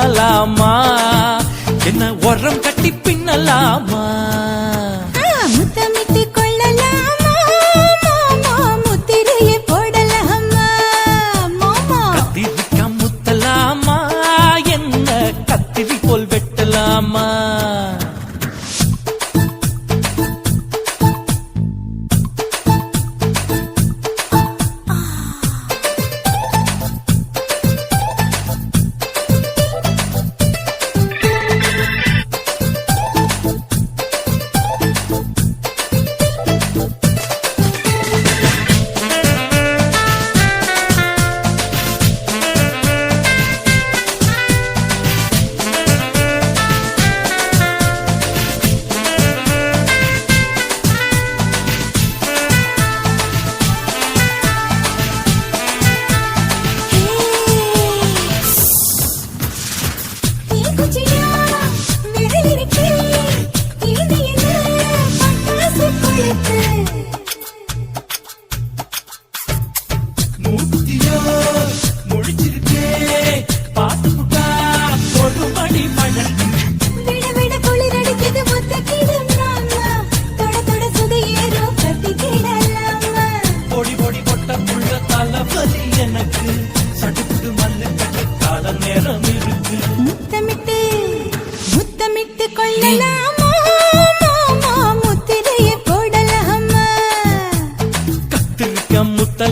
nalama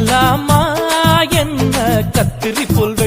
சொல்லலாமா என்ன கத்திரி போல்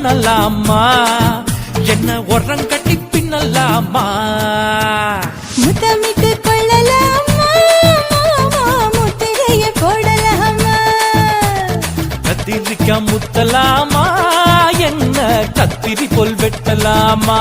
பண்ணலாமா என்ன உரம் கட்டி பின்னலாமா? முத்தமிட்டு கொள்ளலாமா? முத்திரைய போடலாமா? கத்திரிக்க முத்தலாமா? என்ன கத்திரி போல் வெட்டலாமா?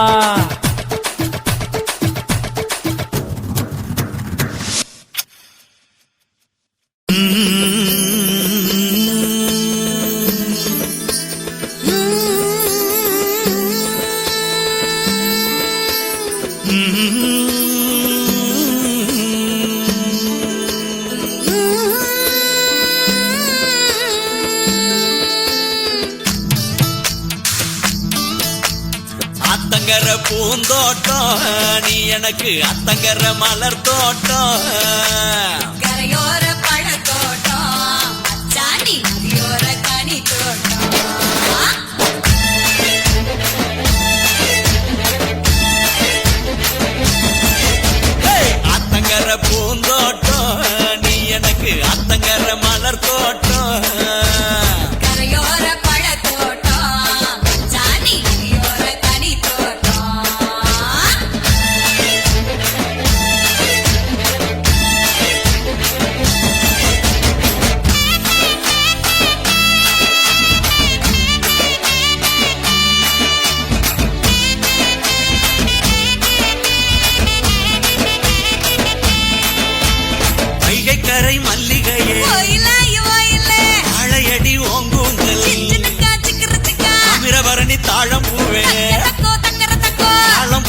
எனக்கு அத்தங்கர மலர் தோட்டம்.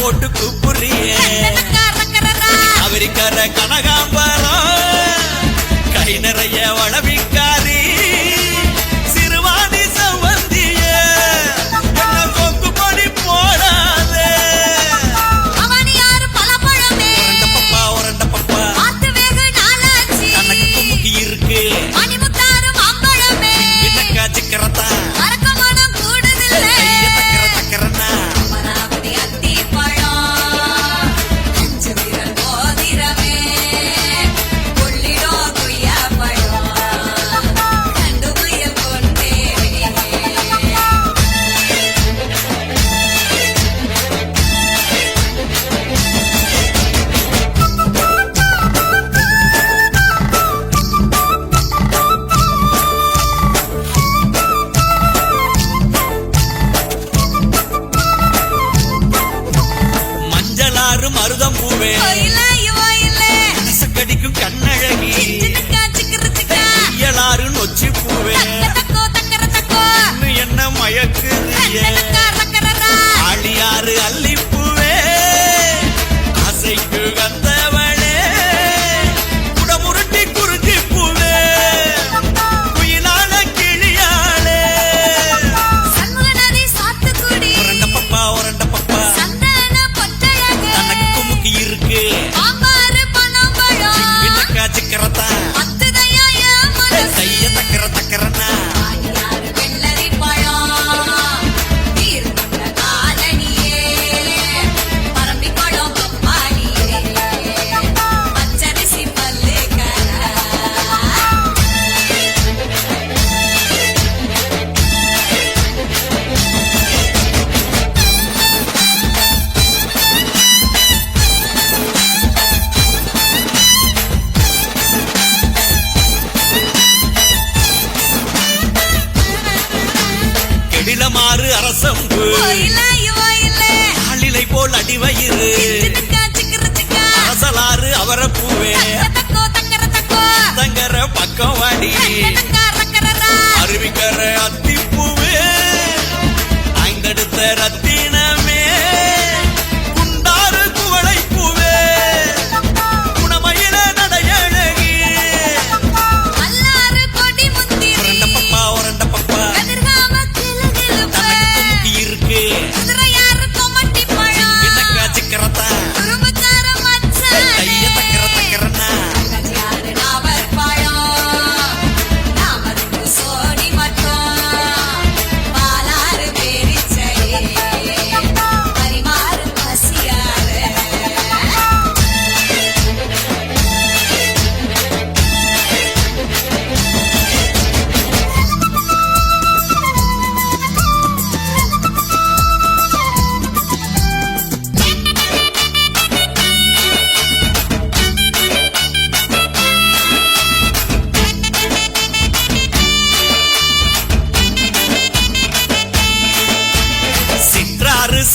போட்டு கூப்பிடுறிய அவரிக்கார கனகாம்பரம். கை நிறைய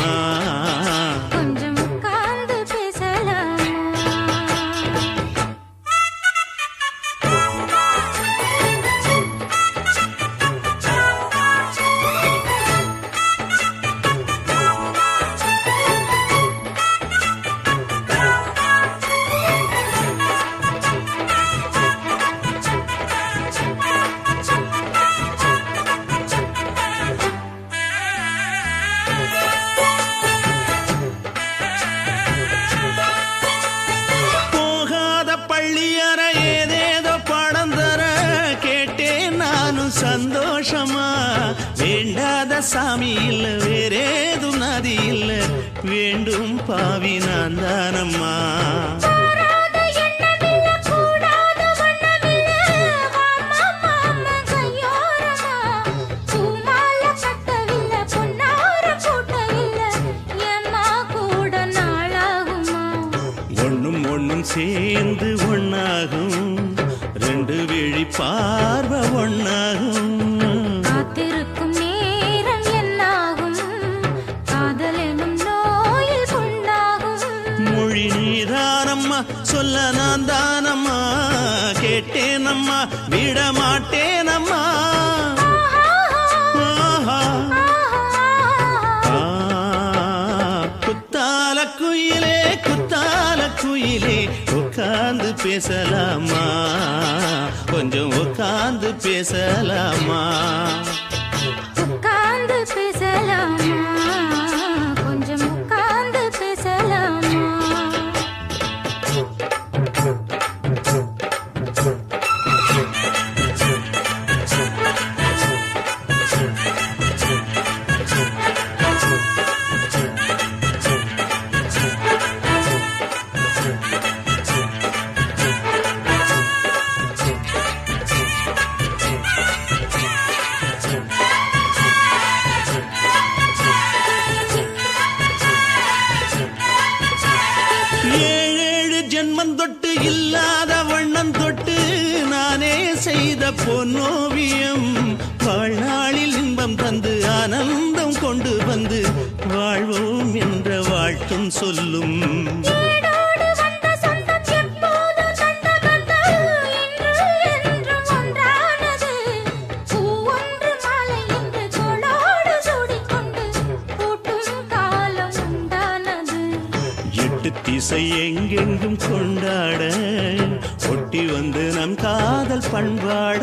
ஆ பேசலாமா? எங்கும் கொண்டாட ஒட்டி வந்து நம் காதல் பண்பாட.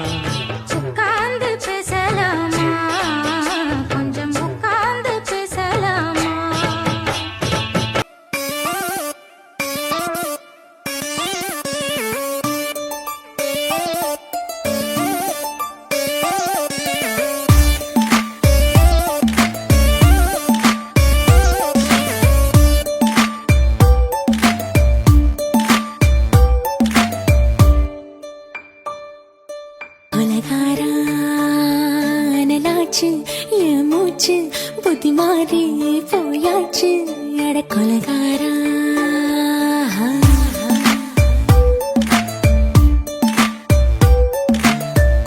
மனுஷு எட கொலகாரா?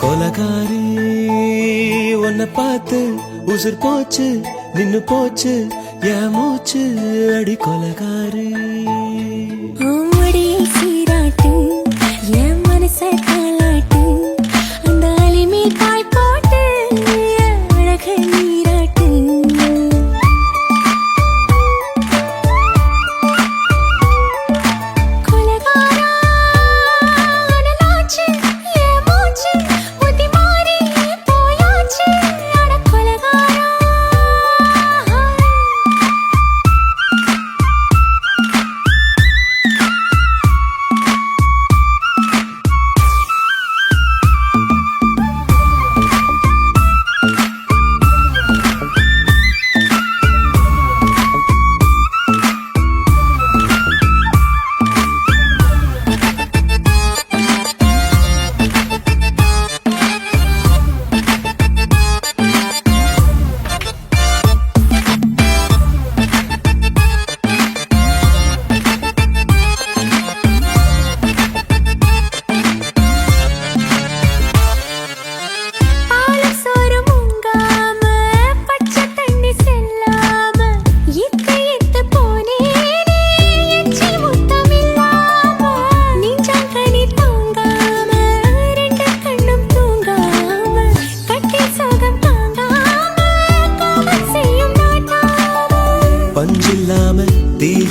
கொலகாரி உன்னை பார்த்து உசுர் போச்சு நின்னு போச்சு என் அடி கொலகாரி.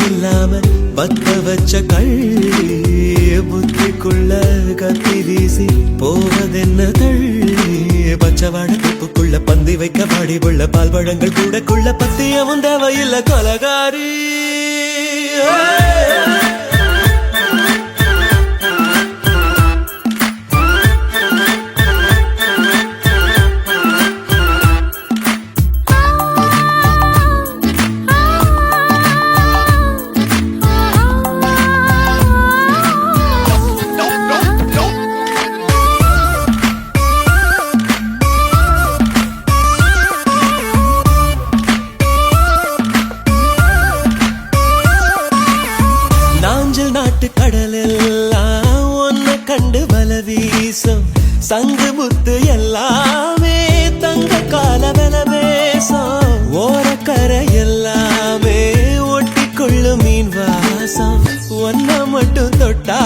இல்லாம பத்த வச்ச கள்ளி புத்திக்குள்ள கத்தி வீசி போவதென்ன தள்ளி பச்சவாட தப்புக்குள்ள பந்தி வைக்க பாடிவுள்ள பால் பழங்கள் கூடக்குள்ள பத்தியவும் தேவையில்ல. கொலகாரி தேசம் சங்கு முத்து எல்லாமே தங்க காலவென பேசம் ஓரக்கரை எல்லாமே ஒட்டி கொள்ளும் மீன் வாசம். ஒன்ன மட்டும் தொட்டா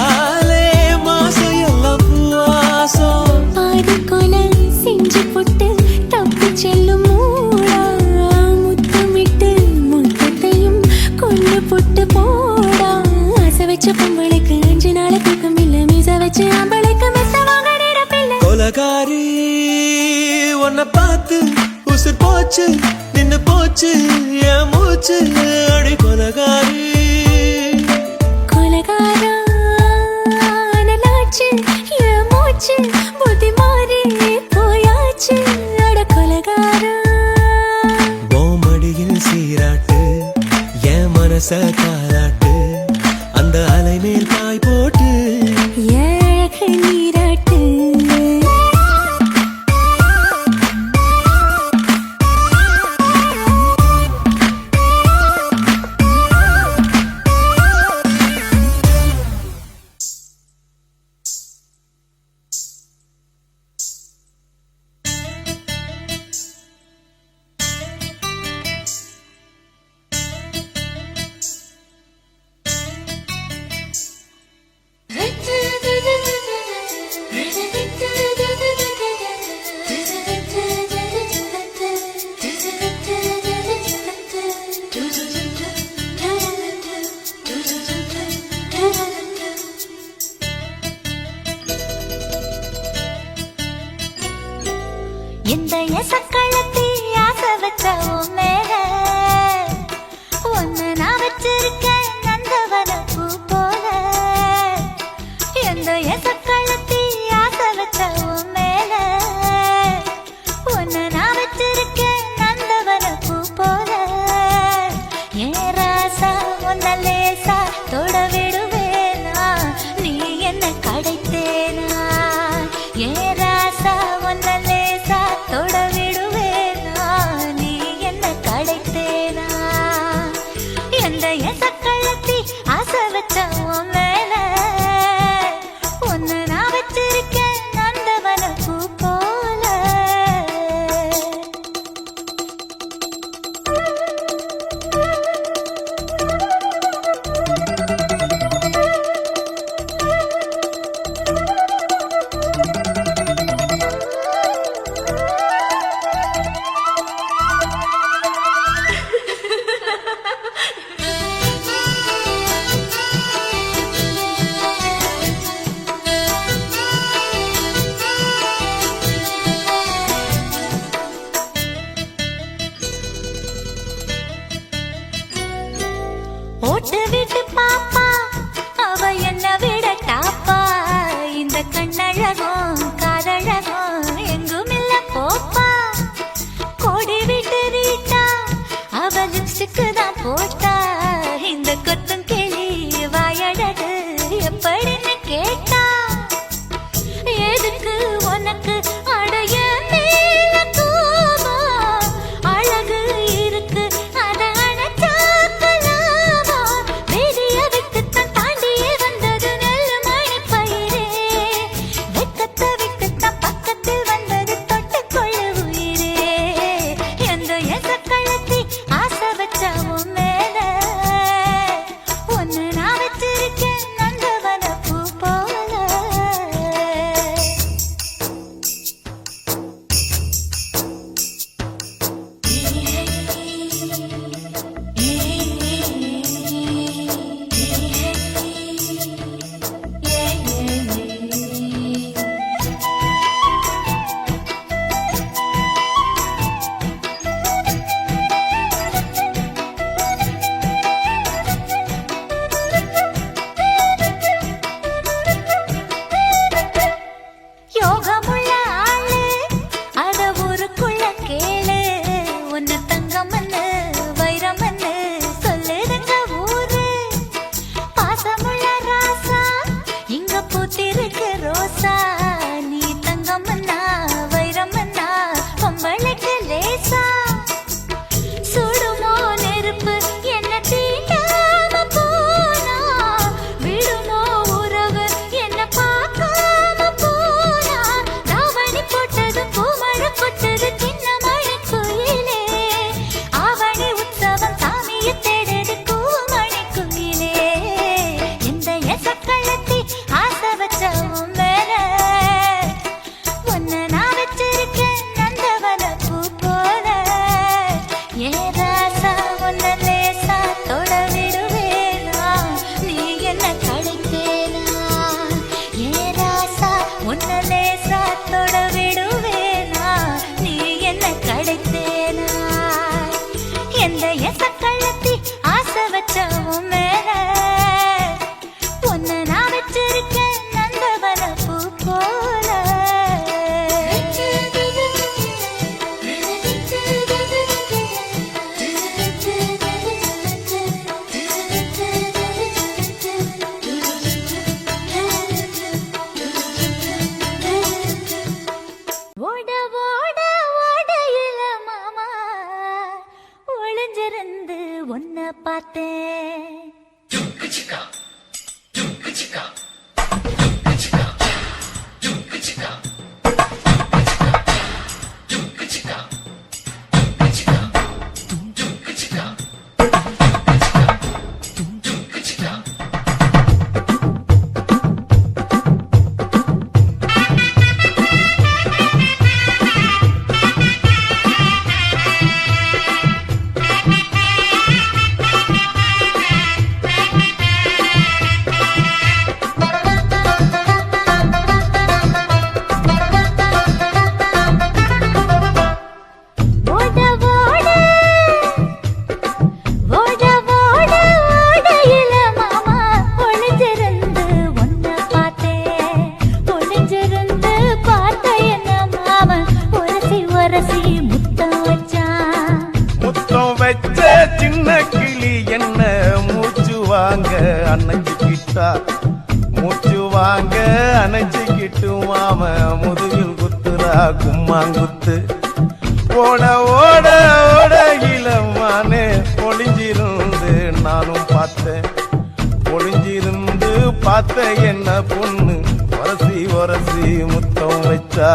போச்சு நின்னு போச்சு என் மூச்சு அடி கொலகாரி. கொலகாரா நலாச்சு என் மூச்சு புத்தி மாறி போயாச்சு. அட கொலகாரா. போமடியில் சீராட்டு என் மனச எந்த சக்களத்தை ஆசை வச்ச மேல. பிரியப்படுன்னு கேட்டு ஓட ஓட மாமா. ஒளிஞ்சிருந்து ஒன்ன பார்த்தேன். கும்மாங்குத்து. ஓட ஓட ஓட இளமானே பொழிஞ்சிருந்து நானும் பார்த்தேன். ஒளிஞ்சிருந்து பார்த்த என்ன பொண்ணு? உரசி உரசி முத்தம் வச்சா.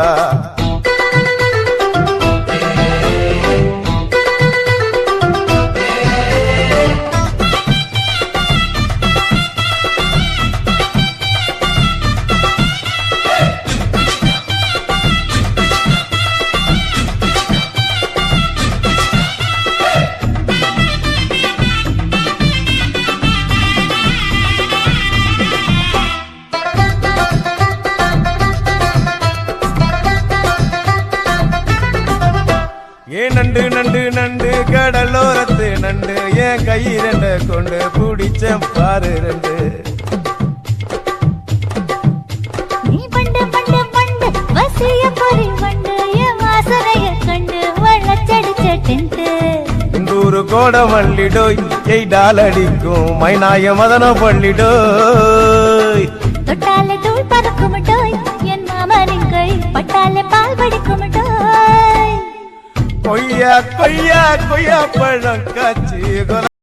கை ரெண்டு கொண்டு பிடிச்சேன் பாரு ரெண்டு. நீ பண்டு பண்டு பண்டு வசிய பொறி வண்டு என் வாசனைய கோட வள்ளிடோ எய்டால் அடிக்கும் மைனாய மதன பள்ளிடோ கொய்யா கொய்யா கொய்யா பழம் காய்ச்சி